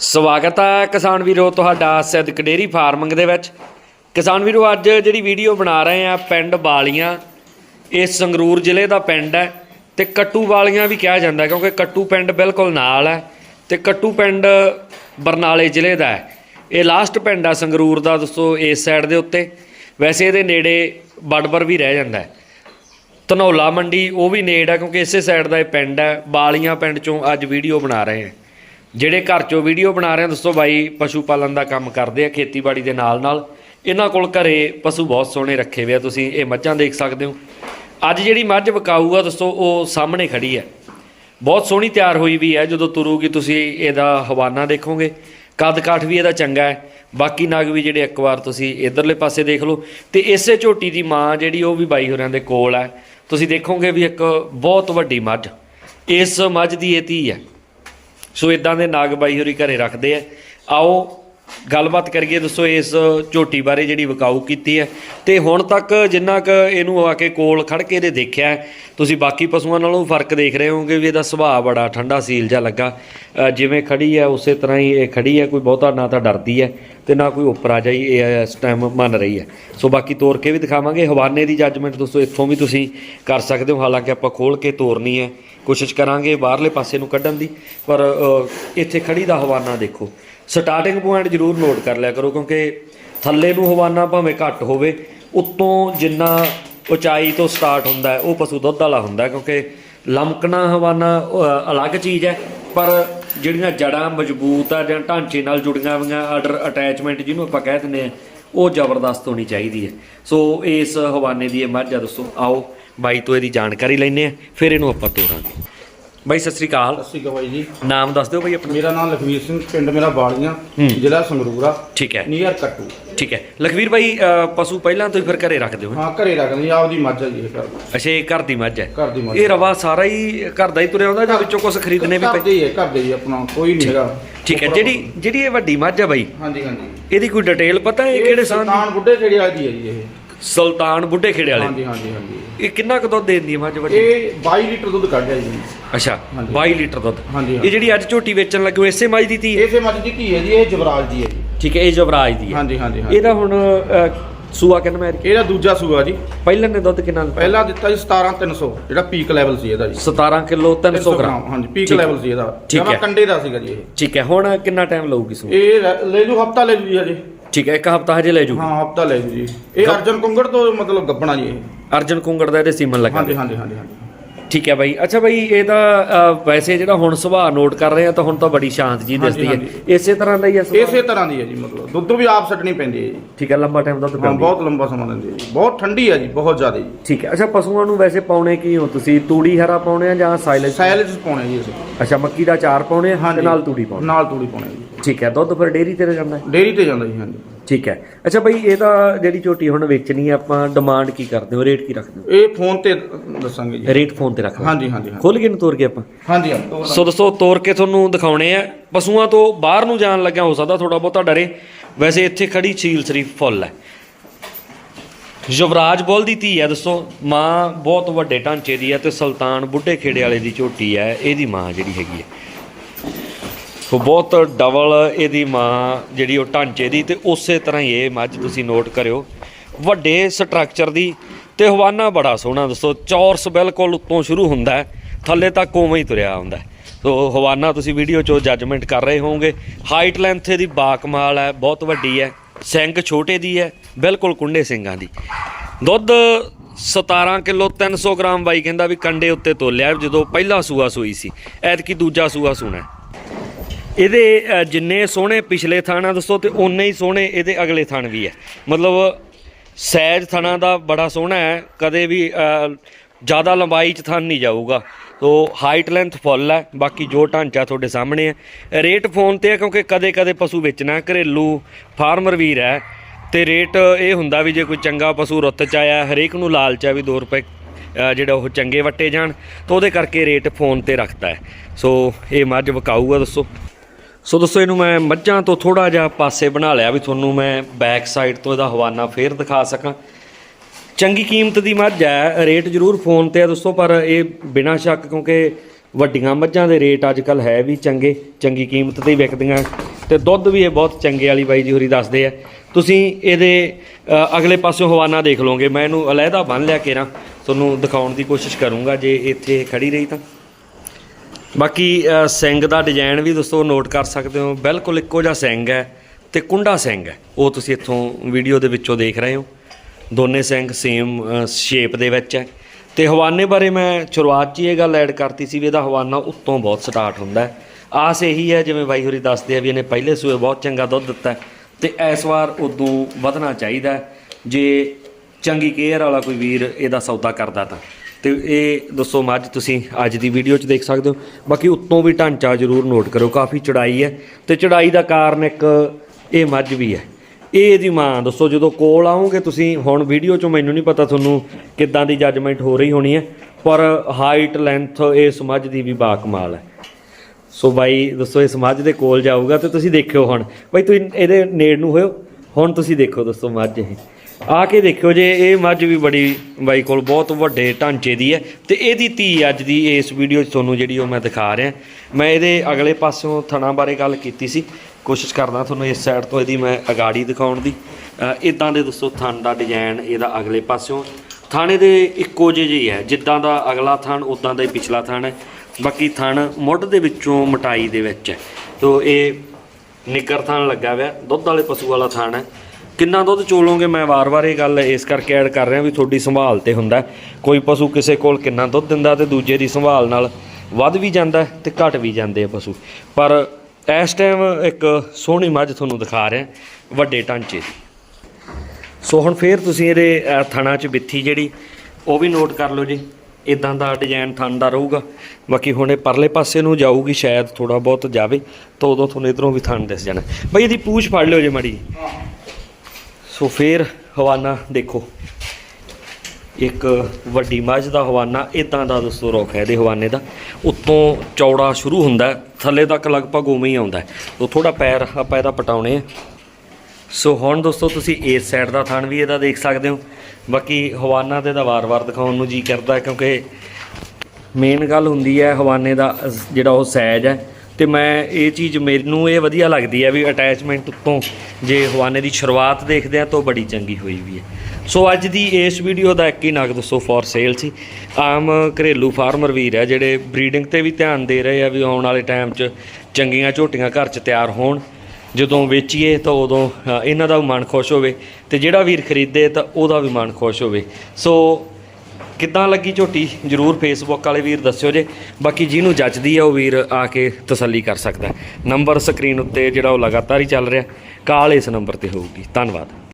ਸਵਾਗਤ ਹੈ ਕਿਸਾਨ ਵੀਰੋ ਤੁਹਾਡਾ ਸਿੱਧਕ ਡੇਰੀ ਫਾਰਮਿੰਗ ਦੇ ਵਿੱਚ। ਕਿਸਾਨ ਵੀਰੋ, ਅੱਜ ਜਿਹੜੀ ਵੀਡੀਓ ਬਣਾ ਰਹੇ ਆ ਪਿੰਡ ਬਾਲੀਆਂ, ਇਹ ਸੰਗਰੂਰ ਜ਼ਿਲ੍ਹੇ ਦਾ ਪਿੰਡ ਹੈ ਤੇ ਕੱਟੂ ਵਾਲੀਆਂ ਵੀ ਕਿਹਾ ਜਾਂਦਾ ਕਿਉਂਕਿ ਕੱਟੂ ਪਿੰਡ ਬਿਲਕੁਲ ਨਾਲ ਹੈ ਤੇ ਕੱਟੂ ਪਿੰਡ ਬਰਨਾਲੇ ਜ਼ਿਲ੍ਹੇ ਦਾ ਹੈ। ਇਹ ਲਾਸਟ ਪਿੰਡ ਆ ਸੰਗਰੂਰ ਦਾ ਦੋਸਤੋ ਇਸ ਸਾਈਡ ਦੇ ਉੱਤੇ। ਵੈਸੇ ਇਹਦੇ ਨੇੜੇ ਬੜਬਰ ਵੀ ਰਹਿ ਜਾਂਦਾ ਹੈ। ਧਨੌਲਾ ਮੰਡੀ, ਉਹ ਵੀ ਨੇੜ ਹੈ ਕਿਉਂਕਿ ਇਸੇ ਸਾਈਡ ਦਾ ਇਹ ਪਿੰਡ ਹੈ। ਬਾਲੀਆਂ ਪਿੰਡ ਚੋਂ ਅੱਜ ਵੀਡੀਓ ਬਣਾ ਰਹੇ ਹਾਂ। ਜਿਹੜੇ ਘਰ ਚੋਂ ਵੀਡੀਓ ਬਣਾ ਰਹੇ ਆ ਦੋਸਤੋ ਬਾਈ, ਪਸ਼ੂ ਪਾਲਣ ਦਾ ਕੰਮ ਕਰਦੇ ਆ ਖੇਤੀਬਾੜੀ ਦੇ ਨਾਲ ਨਾਲ। ਇਹਨਾਂ ਕੋਲ ਘਰੇ ਪਸ਼ੂ ਬਹੁਤ ਸੋਹਣੇ ਰੱਖੇ ਹੋਏ ਆ, ਤੁਸੀਂ ਇਹ ਮੱਝਾਂ ਦੇਖ ਸਕਦੇ ਹੋ। ਅੱਜ ਜਿਹੜੀ ਮੱਝ ਵਿਕਾਊ ਆ ਦੋਸਤੋ ਉਹ ਸਾਹਮਣੇ ਖੜੀ ਹੈ। ਬਹੁਤ ਸੋਹਣੀ ਤਿਆਰ ਹੋਈ ਵੀ ਹੈ, ਜਦੋਂ ਤੁਰੂਗੀ ਤੁਸੀਂ ਇਹਦਾ ਹਵਾਨਾ ਦੇਖੋਗੇ। ਕੱਦ ਕਾਠ ਵੀ ਇਹਦਾ ਚੰਗਾ ਹੈ। ਬਾਕੀ ਨਾਗ ਵੀ ਜਿਹੜੇ ਇੱਕ ਵਾਰ ਤੁਸੀਂ ਇਧਰਲੇ ਪਾਸੇ ਦੇਖ ਲਓ। ਤੇ ਇਸੇ ਝੋਟੀ ਦੀ ਮਾਂ ਜਿਹੜੀ, ਉਹ ਵੀ ਬਾਈ ਹੋਰਾਂ ਦੇ ਕੋਲ ਹੈ। ਤੁਸੀਂ ਦੇਖੋਗੇ ਵੀ ਇੱਕ ਬਹੁਤ ਵੱਡੀ ਮੱਝ। ਇਸ ਮੱਝ ਦੀ ਇਹ ਧੀ ਹੈ। ਸੋ ਇਦਾਂ ਦੇ ਨਾਗ ਬਾਈ ਹੋਰੀ ਘਰੇ ਰੱਖਦੇ ਆ। ਆਓ ਗੱਲਬਾਤ ਕਰੀਏ, ਦੱਸੋ ਇਸ ਝੋਟੀ ਬਾਰੇ ਜਿਹੜੀ ਵਿਕਾਊ ਕੀਤੀ ਹੈ। ਤੇ ਹੁਣ ਤੱਕ ਜਿੰਨਾ ਕ ਇਹਨੂੰ ਆ ਕੇ ਕੋਲ ਖੜ ਕੇ ਇਹਦੇ ਦੇਖਿਆ ਤੁਸੀਂ ਬਾਕੀ ਪਸ਼ੂਆਂ ਨਾਲੋਂ ਫ਼ਰਕ ਦੇਖ ਰਹੇ ਹੋਵੋਗੇ ਵੀ ਇਹਦਾ ਸੁਭਾਅ ਬੜਾ ਠੰਡਾ ਸੀਲ ਜਿਹਾ ਲੱਗਾ। ਜਿਵੇਂ ਖੜੀ ਹੈ, ਉਸੇ ਤਰ੍ਹਾਂ ਹੀ ਇਹ ਖੜੀ ਹੈ, ਕੋਈ ਬਹੁਤਾ ਨਾ ਤਾਂ ਡਰਦੀ ਹੈ। ਤੇ ਨਾ ਕੋਈ ਉੱਪਰ ਆ ਜਾਈ, ਇਹ ਇਸ ਟਾਈਮ ਮੰਨ ਰਹੀ ਹੈ। ਸੋ ਬਾਕੀ ਤੋਰ ਕੇ ਵੀ ਦਿਖਾਵਾਂਗੇ। ਹਵਾਨੇ ਦੀ ਜੱਜਮੈਂਟ ਦੋਸਤੋ, ਇੱਥੋਂ ਵੀ ਤੁਸੀਂ ਕਰ ਸਕਦੇ ਹੋ। ਹਾਲਾਂਕਿ ਆਪਾਂ ਖੋਲ ਕੇ ਤੋਰਨੀ ਹੈ। ਕੋਸ਼ਿਸ਼ ਕਰਾਂਗੇ ਬਾਹਰਲੇ ਪਾਸੇ ਨੂੰ ਕੱਢਣ ਦੀ। ਪਰ ਇੱਥੇ ਖੜੀ ਦਾ ਹਵਾਨਾ ਦੇਖੋ। ਸਟਾਰਟਿੰਗ ਪੁਆਇੰਟ ਜ਼ਰੂਰ ਨੋਟ ਕਰ ਲਿਆ ਕਰੋ ਕਿਉਂਕਿ ਥੱਲੇ ਨੂੰ ਹਵਾਨਾ ਭਾਵੇਂ ਘੱਟ ਹੋਵੇ, ਉੱਤੋਂ ਜਿੰਨਾ ਉਚਾਈ ਤੋਂ ਸਟਾਰਟ ਹੁੰਦਾ ਉਹ ਪਸ਼ੂ ਦੁੱਧ ਵਾਲਾ ਹੁੰਦਾ ਕਿਉਂਕਿ ਲਮਕਣਾ ਹਵਾਨਾ ਅਲੱਗ ਚੀਜ਼ ਹੈ। ਪਰ ਜਿਹੜੀਆਂ ਜੜਾਂ ਮਜ਼ਬੂਤ ਆ ਜਾਂ ਢਾਂਚੇ ਨਾਲ ਜੁੜੀਆਂ ਹੋਈਆਂ ਆਰਡਰ ਅਟੈਚਮੈਂਟ ਜਿਹਨੂੰ ਆਪਾਂ ਕਹਿ ਦਿੰਦੇ ਆ, ਉਹ ਜ਼ਬਰਦਸਤ ਹੋਣੀ ਚਾਹੀਦੀ ਹੈ। ਸੋ ਇਸ ਹਵਾਨੇ ਦੀ ਇਹ ਮੱਝ ਆ, ਦੱਸੋ, ਆਓ ਬਾਈ ਤੋਂ ਇਹਦੀ ਜਾਣਕਾਰੀ ਲੈਣੇ ਆ, ਫਿਰ ਇਹਨੂੰ ਆਪਾਂ ਤੋਰਾਂਗੇ। ਬਾਈ ਸਤਿ ਸ੍ਰੀ ਅਕਾਲ। ਸਤਿ ਸ਼੍ਰੀ ਅਕਾਲ ਬਾਈ ਜੀ। ਨਾਮ ਦੱਸ ਦਿਓ ਬਾਈ ਆਪਣਾ। ਮੇਰਾ ਨਾਮ ਲਖਵੀਰ ਸਿੰਘ ਪਿੰਡ ਮੇਰਾ ਬਾਲੀਆਂ ਹੂੰ। ਜ਼ਿਲ੍ਹਾ ਸੰਗਰੂਰ ਆ। ਠੀਕ ਹੈ। ਨੀਅਰ ਕੱਟੂ। ਠੀਕ ਹੈ। ਲਖਵੀਰ ਬਾਈ ਪਸ਼ੂ ਪਹਿਲਾਂ ਤੋਂ ਹੀ ਫਿਰ ਘਰੇ ਰੱਖਦੇ ਹੋ? ਹਾਂ ਘਰੇ ਰੱਖਦੇ ਜੀ, ਆਪਦੀ ਮੱਝ ਆ ਜੀ ਇਹ ਘਰ। ਅੱਛਾ ਇਹ ਘਰ ਦੀ ਮੱਝ ਹੈ। ਘਰ ਦੀ ਮੱਝ। ਇਹ ਰਵਾ ਸਾਰਾ ਹੀ ਘਰ ਦਾ ਹੀ ਤੁਰਿਆ ਆਉਂਦਾ ਜਾਂ ਵਿੱਚੋਂ ਕੁਝ ਖਰੀਦਣੇ ਵੀ ਘਰ ਪਏ? ਦੇ ਹੀ ਹੈ ਘਰ ਦੇ ਹੀ ਆਪਣਾ ਕੋਈ ਨਹੀਂ ਹੈਗਾ। ਠੀਕ ਹੈ। ਜਿਹੜੀ ਜਿਹੜੀ ਇਹ ਵੱਡੀ ਮੱਝ ਹੈ ਬਾਈ ਹਾਂਜੀ ਹਾਂਜੀ। ਇਹਦੀ ਕੋਈ ਡਿਟੇਲ ਪਤਾ ਹੈ ਕਿਹੜੇ ਦੀ? ਸੁਲਤਾਨ ਬੁੱਢੇ ਖੇੜੇ ਵਾਲੀ ਦੀ ਹੈ ਜੀ ਇਹ। ਸੁਲਤਾਨ ਬੁੱਢੇ ਖੇੜੇ ਵਾਲੇ। ਹਾਂਜੀ ਹਾਂਜੀ ਹਾਂਜੀ। ਇਹ ਕਿੰਨਾ ਕੁ ਦੁੱਧ ਦਿੰਦੀ ਹੈ ਮੱਝ ਵੱਡੀ? ਇਹ 22 ਲੀਟਰ ਦੁੱਧ ਕੱਢ ਰਿਹਾ ਜੀ। ਅੱਛਾ ਹਾਂਜੀ। 22 ਲੀਟਰ ਦੁੱਧ। ਹਾਂਜੀ, ਇਹ। ਜਿਹੜੀ ਅੱਜ ਝੋਟੀ ਵੇਚਣ ਲੱਗੇ ਹੋ ਇਸੇ ਮੱਝ ਦੀ ਤੀ ਹੈ? ਇਸੇ ਮੱਝ ਦੀ ਕੀ ਹੈ ਜੀ ਇਹ ਜਵਰਾਜ ਦੀ ਹੈ ਜੀ। ਠੀਕ ਹੈ ਇਹ ਜਵਰਾਜ ਦੀ ਹੈ। ਹਾਂਜੀ ਹਾਂਜੀ ਹਾਂਜੀ। ਇਹਦਾ ਹੁਣ ਸੂਆ ਕਿੰਨਾ ਮੈਰ ਇਹਦਾ? ਦੂਜਾ ਸੂਆ ਜੀ। ਪਹਿਲਾਂ ਨੇ ਦੁੱਧ ਕਿੰਨਾ ਦਿੱਤਾ? ਪਹਿਲਾ ਦਿੱਤਾ ਜੀ 17300 ਜਿਹੜਾ ਪੀਕ ਲੈਵਲ ਸੀ ਇਹਦਾ ਜੀ। 17 ਕਿਲੋ 300 ਗ੍ਰਾਮ। ਹਾਂਜੀ ਪੀਕ ਠੀਕ ਹੈ। ਲੈਵਲ ਸੀ ਇਹਦਾ। ਠੀਕ ਜਮਾਂ ਹੈ। ਕੰਡੇ ਦਾ ਸੀਗਾ ਜੀ ਇਹ। ਠੀਕ ਹੈ ਹੁਣ ਕਿੰਨਾ ਟਾਈਮ ਲਊਗੀ ਸੂ ਇਹ ਲੈ ਜੂ ਹਫਤਾ ਲੈ ਜੂ ਜੀ ਹਜੇ। ਠੀਕ ਹੈ ਇੱਕ ਹਫਤਾ ਹਜੇ ਲੈ ਜੂ ਹਾਂ ਹਫਤਾ ਲੈ ਜੂ ਜੀ। ਇਹ ਅਰਜਨ ਕੁੰਗੜ ਤੋਂ ਮਤਲਬ ਗੱਬਣਾ ਜੀ ਇਹ। ਅਰਜਨ ਕੁੰਗੜ ਦਾ ਇਹਦੇ ਸੀਮਨ ਲੱਗਾ ਹਾਂਜੀ ਹਾਂਜੀ ਹਾਂਜੀ ਹਾਂਜੀ। ਠੀਕ ਹੈ ਬਾਈ। ਅੱਛਾ ਬਾਈ ਇਹਦਾ ਅ, ਵੈਸੇ ਜਿਹੜਾ ਹੁਣ ਸੁਭਾਅ ਨੋਟ ਕਰ ਰਹੇ ਆ ਤਾਂ ਹੁਣ ਤਾਂ ਬੜੀ ਸ਼ਾਂਤ ਜੀ ਦਿਸਦੀ ਹੈ। ਇਸੇ ਤਰ੍ਹਾਂ ਦਾ ਹੀ ਹੈ? ਇਸੇ ਤਰ੍ਹਾਂ ਦੀ ਹੈ ਜੀ ਮਤਲਬ। ਦੁੱਧ ਵੀ ਆਪ ਛੱਡਣੀ ਪੈਂਦੀ ਹੈ ਜੀ। ਠੀਕ ਹੈ ਲੰਬਾ ਟਾਈਮ ਦੁੱਧ ਹਾਂ ਪਿਆਉਂਦੀ ਹੈ। ਬਹੁਤ ਲੰਬਾ ਸਮਾਂ ਹੈ ਜੀ। ਬਹੁਤ ਠੰਡੀ ਹੈ ਜੀ ਬਹੁਤ ਜ਼ਿਆਦਾ ਜੀ। ਠੀਕ ਹੈ। ਅੱਛਾ ਪਸ਼ੂਆਂ ਨੂੰ ਵੈਸੇ ਪਾਉਣੇ ਕੀ ਹੋ ਤੁਸੀਂ? ਤੂੜੀ ਹਰਾ ਪਾਉਣੇ ਆ ਜਾਂ ਸਾਇਲੇਜ ਸਾਇਲਜ ਪਾਉਣੇ ਜੀ ਅਸੀਂ। ਅੱਛਾ ਮੱਕੀ ਦਾ ਚਾਰ ਪਾਉਣੇ ਆ ਤੇ ਨਾਲ ਤੂੜੀ ਪਾਉਣੇ। ਨਾਲ ਤੂੜੀ ਪਾਉਣੇ ਜੀ। ਠੀਕ ਹੈ ਦੁੱਧ ਫਿਰ ਡੇਅਰੀ ਤੇ ਜਾਂਦਾ ਹੈ? ਡੇਰੀ ਤੇ ਜਾਂਦਾ ਜੀ ਹਾਂਜੀ। ਠੀਕ ਹੈ। ਅੱਛਾ ਬਾਈ ਇਹਦਾ ਜਿਹੜੀ ਝੋਟੀ ਹੁਣ ਵੇਚਣੀ ਹੈ ਆਪਾਂ ਡਿਮਾਂਡ ਕੀ ਕਰਦੇ ਹੋ ਰੇਟ ਕੀ ਰੱਖਦੇ ਹੋ? ਇਹ ਫੋਨ ਤੇ ਦੱਸਾਂਗੇ ਜੀ। ਰੇਟ ਫੋਨ ਤੇ ਰੱਖ ਲਓ। ਹਾਂਜੀ ਹਾਂਜੀ ਖੁੱਲ ਕੇ ਨੂੰ ਤੋਰ ਕੇ ਆਪਾਂ। ਹਾਂਜੀ ਹਾਂ ਤੋਰ ਸੋ ਦੋਸਤੋ ਤੋਰ ਕੇ ਤੁਹਾਨੂੰ ਦਿਖਾਉਣੇ ਆ। ਪਸ਼ੂਆਂ ਤੋਂ ਬਾਹਰ ਨੂੰ ਜਾਣ ਲੱਗਿਆ ਹੋ ਸਕਦਾ ਥੋੜਾ ਬਹੁਤਾ ਡਰੇ। ਵੈਸੇ ਇੱਥੇ ਖੜੀ ਛੀਲ ਸ਼ਰੀਫ ਫੁੱਲ ਹੈ। ਯੁਵਰਾਜ ਬੁੱਲ ਦੀ ਧੀ ਹੈ ਦੋਸਤੋ ਮਾਂ ਬਹੁਤ ਵੱਡੇ ਢਾਂਚੇ ਦੀ ਹੈ ਤੇ ਸੁਲਤਾਨ ਬੁੱਢੇ ਖੇੜੇ ਵਾਲੇ ਦੀ ਝੋਟੀ ਹੈ ਇਹਦੀ ਮਾਂ ਜਿਹੜੀ ਹੈਗੀ ਹੈ। ਸੋ ਬਹੁਤ ਡਬਲ ਇਹਦੀ ਮਾਂ ਜਿਹੜੀ ਉਹ ਢਾਂਚੇ ਦੀ ਤੇ ਉਸੇ ਤਰ੍ਹਾਂ ਹੀ ਇਹ ਮੱਝ ਤੁਸੀਂ ਨੋਟ ਕਰਿਓ। ਵੱਡੇ ਸਟਰਕਚਰ ਦੀ ਤੇ ਹਵਾਨਾ ਬੜਾ ਸੋਹਣਾ ਦੋਸਤੋ ਚੌਰਸ ਬਿਲਕੁਲ ਉੱਤੋਂ ਸ਼ੁਰੂ ਹੁੰਦਾ ਥੱਲੇ ਤੱਕ ਉਵੇਂ ਹੀ ਤੁਰਿਆ ਹੁੰਦਾ ਸੋ ਹਵਾਨਾ ਤੁਸੀਂ ਵੀਡੀਓ 'ਚੋਂ ਜੱਜਮੈਂਟ ਕਰ ਰਹੇ ਹੋਵੋਗੇ। ਹਾਈਟ ਲੈਂਥ ਇਹਦੀ ਬਾਕਮਾਲ ਹੈ, ਬਹੁਤ ਵੱਡੀ ਹੈ, ਸਿੰਘ ਛੋਟੇ ਦੀ ਹੈ, ਬਿਲਕੁਲ ਕੁੰਡੇ ਸਿੰਘਾਂ ਦੀ। ਦੁੱਧ 17 ਕਿਲੋ 300 ਗ੍ਰਾਮ ਬਾਈ ਕਹਿੰਦਾ ਵੀ ਕੰਡੇ ਉੱਤੇ ਤੋਲਿਆ ਜਦੋਂ ਪਹਿਲਾ ਸੂਆ ਸੂਈ ਸੀ, ਐਤਕੀ ਦੂਜਾ ਸੂਆ ਸੂਣਾ ਇਹਦੇ ਜਿੰਨੇ ਸੋਹਣੇ ਪਿਛਲੇ ਥਾਣਾ ਦੱਸੋ ਤੇ ਉਨੇ ਹੀ ਸੋਹਣੇ ਇਹਦੇ ਅਗਲੇ ਥਣ ਵੀ ਹੈ। ਮਤਲਬ ਸੈਜ ਥਣਾ ਦਾ ਬੜਾ ਸੋਹਣਾ ਹੈ, ਕਦੇ ਵੀ ਜ਼ਿਆਦਾ ਲੰਬਾਈ ਚ ਥਣ ਨਹੀਂ ਜਾਊਗਾ। ਸੋ ਹਾਈਟ ਲੈਂਥ ਫੁੱਲ ਹੈ, ਬਾਕੀ ਜੋ ਢਾਂਚਾ ਤੁਹਾਡੇ ਸਾਹਮਣੇ ਹੈ। ਰੇਟ ਫੋਨ ਤੇ ਹੈ ਕਿਉਂਕਿ ਕਦੇ ਕਦੇ ਪਸ਼ੂ ਵੇਚਣਾ ਘਰੇਲੂ ਫਾਰਮਰ ਵੀਰ ਹੈ। ਤੇ ਰੇਟ ਇਹ ਹੁੰਦਾ ਵੀ ਜੇ ਕੋਈ ਚੰਗਾ ਪਸ਼ੂ ਰੁੱਤ ਚ ਆਇਆ, ਹਰੇਕ ਨੂੰ ਲਾਲਚ ਹੈ ਵੀ 2 ਰੁਪਏ ਜਿਹੜਾ ਉਹ ਚੰਗੇ ਵੱਟੇ ਜਾਣ, ਤਾਂ ਉਹਦੇ ਕਰਕੇ ਰੇਟ ਫੋਨ ਤੇ ਰੱਖਦਾ ਹੈ। ਸੋ ਇਹ ਮੱਝ ਵਿਕਾਊ ਦੱਸੋ। ਸੋ ਦੋਸਤੋ, ਇਹਨੂੰ ਮੈਂ ਮੱਝਾਂ ਤੋਂ ਥੋੜਾ ਜਿਹਾ ਪਾਸੇ ਬਣਾ ਲਿਆ ਵੀ ਤੁਹਾਨੂੰ ਮੈਂ ਬੈਕ ਸਾਈਡ ਤੋਂ ਇਹਦਾ ਹਵਾਨਾ ਫੇਰ ਦਿਖਾ ਸਕਾਂ। ਚੰਗੀ ਕੀਮਤ ਦੀ ਮੱਝ ਹੈ ਰੇਟ ਜ਼ਰੂਰ ਫੋਨ ਤੇ ਆ ਦੋਸਤੋ, ਪਰ ਇਹ ਬਿਨਾਂ ਸ਼ੱਕ ਕਿਉਂਕਿ ਵੱਡੀਆਂ ਮੱਝਾਂ ਦੇ ਰੇਟ ਅੱਜ ਕੱਲ ਹੈ ਵੀ ਚੰਗੇ, ਚੰਗੀ ਕੀਮਤ ਤੇ ਹੀ ਵਿਕਦੀਆਂ। ਤੇ ਦੁੱਧ ਵੀ ਇਹ ਬਹੁਤ ਚੰਗੇ ਵਾਲੀ ਬਾਈ ਜੀ ਹੋਰੀ ਦੱਸਦੇ ਆ। ਤੁਸੀਂ ਇਹਦੇ ਅਗਲੇ ਪਾਸਿਓਂ ਹਵਾਨਾ ਦੇਖ ਲਓਗੇ, ਮੈਂ ਇਹਨੂੰ ਅਲਹਿਦਾ ਬੰਨ ਲਿਆ ਕੇ ਤੁਹਾਨੂੰ ਦਿਖਾਉਣ ਦੀ ਕੋਸ਼ਿਸ਼ ਕਰੂੰਗਾ, ਜੇ ਇੱਥੇ ਖੜੀ ਰਹੀ ਤਾਂ। ਬਾਕੀ ਸਿੰਗ ਦਾ ਡਿਜ਼ਾਈਨ ਵੀ ਦੋਸਤੋ ਨੋਟ ਕਰ ਸਕਦੇ ਹੋ। ਬਿਲਕੁਲ ਇੱਕੋ ਜਿਹਾ ਸਿੰਗ ਹੈ ਤੇ ਕੁੰਡਾ ਸਿੰਘ ਹੈ। ਉਹ ਤੁਸੀਂ ਇੱਥੋਂ ਵੀਡੀਓ ਦੇ ਵਿੱਚੋਂ ਦੇਖ ਰਹੇ ਹੋ। ਦੋਨੇ ਸਿੰਘ ਸੇਮ ਸ਼ੇਪ ਦੇ ਵਿੱਚ ਹੈ। ਤੇ ਹਵਾਨੇ ਬਾਰੇ ਮੈਂ ਸ਼ੁਰੂਆਤ 'ਚ ਹੀ ਇਹ ਗੱਲ ਐਡ ਕਰਤੀ ਸੀ ਵੀ ਇਹਦਾ ਹਵਾਨਾ ਉੱਤੋਂ ਬਹੁਤ ਸਟਾਰਟ ਹੁੰਦਾ ਆਸ ਇਹੀ ਹੈ, ਜਿਵੇਂ ਬਾਈ ਹੋਰੀ ਦੱਸਦੇ ਆ ਵੀ ਇਹਨੇ ਪਹਿਲੇ ਸੂਏ ਬਹੁਤ ਚੰਗਾ ਦੁੱਧ ਦਿੱਤਾ ਹੈ। ਤੇ ਇਸ ਵਾਰ ਉਦੋਂ ਵਧਣਾ ਚਾਹੀਦਾ ਜੇ ਚੰਗੀ ਕੇਅਰ ਵਾਲਾ ਕੋਈ ਵੀਰ ਇਹਦਾ ਸੌਦਾ ਕਰਦਾ ਤਾਂ। ਤੇ ਇਹ ਦੱਸੋ ਮੱਝ, ਤੁਸੀਂ ਅੱਜ ਦੀ ਵੀਡੀਓ 'ਚ ਦੇਖ ਸਕਦੇ ਹੋ। ਬਾਕੀ ਉੱਤੋਂ ਵੀ ਢਾਂਚਾ ਜ਼ਰੂਰ ਨੋਟ ਕਰੋ, ਕਾਫੀ ਚੜਾਈ ਹੈ ਤੇ ਚੜਾਈ ਦਾ ਕਾਰਨ ਇੱਕ ਇਹ ਮੱਝ ਵੀ ਹੈ। ਇਹ ਇਹਦੀ ਮਾਂ, ਦੱਸੋ ਜਦੋਂ ਕੋਲ ਆਉਂਗੇ ਤੁਸੀਂ, ਹੁਣ ਵੀਡੀਓ 'ਚੋਂ ਮੈਨੂੰ ਨਹੀਂ ਪਤਾ ਤੁਹਾਨੂੰ ਕਿੱਦਾਂ ਦੀ ਜੱਜਮੈਂਟ ਹੋ ਰਹੀ ਹੋਣੀ ਹੈ, ਪਰ ਹਾਈਟ ਲੈਂਥ ਇਸ ਮੱਝ ਦੀ ਵੀ ਬਾਕਮਾਲ ਹੈ। ਸੋ ਬਾਈ, ਦੱਸੋ ਇਸ ਮੱਝ ਦੇ ਕੋਲ ਜਾਊਗਾ ਤੇ ਤੁਸੀਂ ਦੇਖਿਓ ਹੁਣ। ਬਾਈ, ਤੁਸੀਂ ਇਹਦੇ ਨੇੜ ਨੂੰ ਹੋਇਓ। ਹੁਣ ਤੁਸੀਂ ਦੇਖੋ ਦੱਸੋ ਮੱਝ ਇਹ। ਆ ਕੇ ਦੇਖਿਓ ਜੇ ਇਹ ਮੱਝ ਵੀ ਬੜੀ ਬਾਈ ਕੋਲ ਬਹੁਤ ਵੱਡੇ ਢਾਂਚੇ ਦੀ ਹੈ ਤੇ ਇਹਦੀ ਧੀ ਅੱਜ ਦੀ ਇਸ ਵੀਡੀਓ 'ਚ ਤੁਹਾਨੂੰ ਜਿਹੜੀ ਉਹ ਮੈਂ ਦਿਖਾ ਰਿਹਾ। ਮੈਂ ਇਹਦੇ ਅਗਲੇ ਪਾਸਿਓਂ ਥਣਾ ਬਾਰੇ ਗੱਲ ਕੀਤੀ ਸੀ। ਕੋਸ਼ਿਸ਼ ਕਰਦਾ ਤੁਹਾਨੂੰ ਇਸ ਸਾਈਡ ਤੋਂ ਇਹਦੀ ਮੈਂ ਅਗਾੜੀ ਦਿਖਾਉਣ ਦੀ। ਇਦਾਂ ਦੇ ਦੱਸੋ ਥਣ ਦਾ ਡਿਜ਼ਾਈਨ ਇਹਦਾ ਅਗਲੇ ਪਾਸਿਓਂ ਥਾਣੇ ਦੇ ਇੱਕੋ ਜਿਹੇ ਜਿਹੀ ਹੈ, ਜਿੱਦਾਂ ਦਾ ਅਗਲਾ ਥਣ ਉਦਾਂ ਦਾ ਹੀ ਪਿਛਲਾ ਥਣ ਹੈ। ਬਾਕੀ ਥਣ ਮੁੱਢ ਦੇ ਵਿੱਚੋਂ ਮਟਾਈ ਦੇ ਵਿੱਚ ਹੈ। ਤੋ ਇਹ ਨਿੱਗਰ ਥਣ ਲੱਗਾ ਹੋਇਆ ਦੁੱਧ ਵਾਲੇ ਪਸ਼ੂ ਵਾਲਾ ਥਣ ਹੈ। ਕਿੰਨਾ ਦੁੱਧ ਚੋਲੋਗੇ? ਮੈਂ ਵਾਰ-ਵਾਰ ਇਹ ਗੱਲ ਇਸ ਕਰਕੇ ਐਡ ਕਰ ਰਿਹਾ ਵੀ ਤੁਹਾਡੀ ਸੰਭਾਲ ਤੇ ਹੁੰਦਾ ਕੋਈ ਪਸ਼ੂ ਕਿਸੇ ਕੋਲ ਕਿੰਨਾ ਦੁੱਧ ਦਿੰਦਾ ਤੇ ਦੂਜੇ ਦੀ ਸੰਭਾਲ ਨਾਲ ਵੱਧ ਵੀ ਜਾਂਦਾ ਹੈ ਤੇ ਘਟ ਵੀ ਜਾਂਦੇ ਆ ਪਸ਼ੂ। ਪਰ ਇਸ ਟਾਈਮ ਇੱਕ ਸੋਹਣੀ ਮੱਝ ਤੁਹਾਨੂੰ ਦਿਖਾ ਰਿਹਾ ਵੱਡੇ ਢਾਂਚੇ ਦੀ। ਸੋ ਹੁਣ ਫੇਰ ਤੁਸੀਂ ਇਹਦੇ ਅ, ਥਣਾ 'ਚ ਬਿੱਥੀ ਜਿਹੜੀ ਉਹ ਵੀ ਨੋਟ ਕਰ ਲਓ ਜੀ। ਇਦਾਂ ਦਾ ਡਿਜ਼ਾਈਨ ਥਣ ਦਾ ਰਹੂਗਾ। ਬਾਕੀ ਹੁਣ ਇਹ ਪਰਲੇ ਪਾਸੇ ਨੂੰ ਜਾਊਗੀ, ਸ਼ਾਇਦ ਥੋੜਾ ਬਹੁਤ ਜਾਵੇ, ਤਾਂ ਉਦੋਂ ਤੁਹਾਨੂੰ ਇਧਰੋਂ ਵੀ ਥਣ ਦਿਸ ਜਾਣਾ। ਬਈ ਇਹਦੀ ਪੂਛ ਫੜ ਲਿਓ ਜੇ ਮੜੀ ਸੋ ਫੇਰ ਹਵਾਨਾ ਦੇਖੋ। ਇੱਕ ਵੱਡੀ ਮੱਝ ਦਾ ਹਵਾਨਾ ਇਦਾਂ ਦਾ ਦੋਸਤੋ ਰੁੱਖ ਹੈ ਇਹਦੇ ਹਵਾਨੇ ਦਾ। ਉੱਤੋਂ ਚੌੜਾ ਸ਼ੁਰੂ ਹੁੰਦਾ, ਥੱਲੇ ਤੱਕ ਲਗਭਗ ਉਵੇਂ ਹੀ ਆਉਂਦਾ ਉਹ ਤੋ ਥੋੜਾ ਪੈਰ ਆਪਾਂ ਇਹਦਾ ਪਟਾਉਣੇ ਆ। ਸੋ ਹੁਣ ਦੋਸਤੋ ਤੁਸੀਂ ਇਸ ਸਾਈਡ ਦਾ ਥਣ ਵੀ ਇਹਦਾ ਦੇਖ ਸਕਦੇ ਹੋ। ਬਾਕੀ ਹਵਾਨਾ ਤੇ ਦਾ ਵਾਰ-ਵਾਰ ਦਿਖਾਉਣ ਨੂੰ ਜੀ ਕਰਦਾ ਕਿਉਂਕਿ ਮੇਨ ਗੱਲ ਹੁੰਦੀ ਹੈ ਹਵਾਨੇ ਦਾ ਜਿਹੜਾ ਉਹ ਸਾਈਜ਼ ਹੈ। ਤੇ ਮੈਂ ਇਹ ਚੀਜ਼ ਮੈਨੂੰ ਇਹ ਵਧੀਆ ਲੱਗਦੀ ਹੈ ਵੀ ਅਟੈਚਮੈਂਟ ਤੋਂ ਜੇ ਹਵਾਨੇ ਦੀ ਸ਼ੁਰੂਆਤ ਦੇਖਦੇ ਆ ਤਾਂ ਉਹ ਬੜੀ ਚੰਗੀ ਹੋਈ ਵੀ ਹੈ। ਸੋ ਅੱਜ ਦੀ ਇਸ ਵੀਡੀਓ ਦਾ ਇੱਕ ਹੀ ਨਗ ਦੱਸੋ ਫॉर ਸੇਲ ਸੀ। ਆਮ ਘਰੇਲੂ ਫਾਰਮਰ ਵੀਰ ਹੈ ਜਿਹੜੇ ਬਰੀਡਿੰਗ ਤੇ ਵੀ ਧਿਆਨ ਦੇ ਰਹੇ ਆ ਵੀ ਆਉਣ ਵਾਲੇ ਟਾਈਮ 'ਚ ਚੰਗੀਆਂ ਝੋਟੀਆਂ ਘਰ 'ਚ ਤਿਆਰ ਹੋਣ। ਜਦੋਂ ਵੇਚੀਏ ਤਾਂ ਉਦੋਂ ਇਹਨਾਂ ਦਾ ਵੀ ਮਨ ਖੁਸ਼ ਹੋਵੇ ਤੇ ਜਿਹੜਾ ਵੀਰ ਖਰੀਦੇ ਤਾਂ ਉਹਦਾ ਵੀ ਮਨ ਖੁਸ਼ ਹੋਵੇ। ਸੋ ਕਿੱਦਾਂ ਲੱਗੀ ਝੋਟੀ? ਜਰੂਰ ਫੇਸਬੁੱਕ ਵਾਲੇ ਵੀਰ ਦੱਸਿਓ ਜੇ। ਬਾਕੀ ਜਿਹਨੂੰ ਜੱਜਦੀ ਆ ਉਹ ਵੀਰ ਆ ਕੇ ਤਸੱਲੀ ਕਰ ਸਕਦਾ। ਨੰਬਰ ਸਕਰੀਨ ਉੱਤੇ ਜਿਹੜਾ ਉਹ ਲਗਾਤਾਰ ਹੀ ਚੱਲ ਰਿਹਾ। ਕਾਲ ਇਸ ਨੰਬਰ ਤੇ ਹੋਊਗੀ। ਧੰਨਵਾਦ।